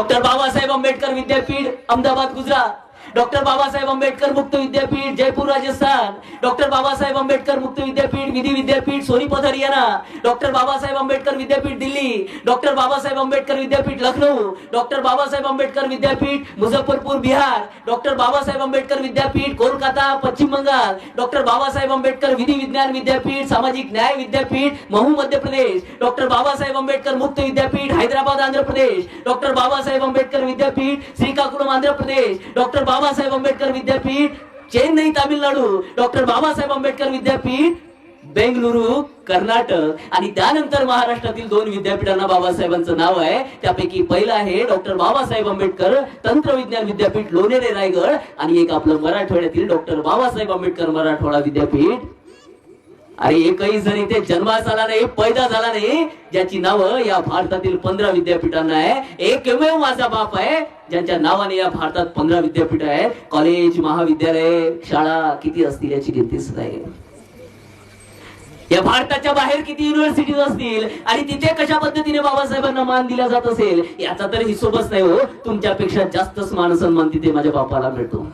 Doctor Babasaheb Ambedkar विद्यापीठ Ahmedabad Gujarat. Doctor Babasaheb Ambedkar मुक्त विद्यापीठ जयपूर राजस्थान. डॉक्टर बाबासाहेब आंबेडकर मुक्त विद्यापीठ विधी विद्यापीठ सोनीपत हरियाणा डॉक्टर बाबासाहेब आंबेडकर विद्यापीठ दिल्ली. डॉक्टर बाबासाहेब आंबेडकर विद्यापीठ लखनऊ. डॉक्टर बाबासाहेब आंबेडकर विद्यापीठ मुझफ्फरपूर बिहार. डॉक्टर बाबासाहेब आंबेडकर विद्यापीठ कोलकाता पश्चिम बंगाल. डॉक्टर बाबासाहेब आंबेडकर विधी विज्ञान विद्यापीठ सामाजिक न्याय विद्यापीठ महू मध्य प्रदेश. डॉक्टर बाबासाहेब आंबेडकर मुक्त विद्यापीठ हैदराबाद आंध्र प्रदेश। डॉक्टर बाबासाहेब आंबेडकर विद्यापीठ श्रीकाकुलम आंध्र प्रदेश। डॉक्टर बाबासाहेब आंबेडकर विद्यापीठ चेन्नई तामिळनाडू। डॉक्टर बाबासाहेब आंबेडकर विद्यापीठ बेंगलुरू कर्नाटक. आणि त्यानंतर महाराष्ट्रातील दोन विद्यापीठांना बाबासाहेबांचं नाव आहे. त्यापैकी पहिलं आहे डॉक्टर बाबासाहेब आंबेडकर तंत्रविज्ञान विद्यापीठ लोणेरे रायगड. आणि एक आपलं मराठवाड्यातील डॉक्टर बाबासाहेब आंबेडकर मराठवाडा विद्यापीठ. अरे एकही जण इथे जन्मास आला नाही पैदा झाला नाही ज्याची नावं या भारतातील पंधरा विद्यापीठांना आहे. एकमेव माझा बाप आहे ज्यांच्या नावाने या भारतात पंधरा विद्यापीठ आहे कॉलेज महाविद्यालय शाळा किती असतील याची गिनतीच नाही या भारताच्या बाहेर किती युनिव्हर्सिटीज असतील आणि तिथे कशा पद्धतीने बाबासाहेबांना मान दिला जात असेल याचा तर हिशोबच नाही हो. तुमच्यापेक्षा जास्तच मान सन्मान तिथे माझ्या बापाला मिळतो.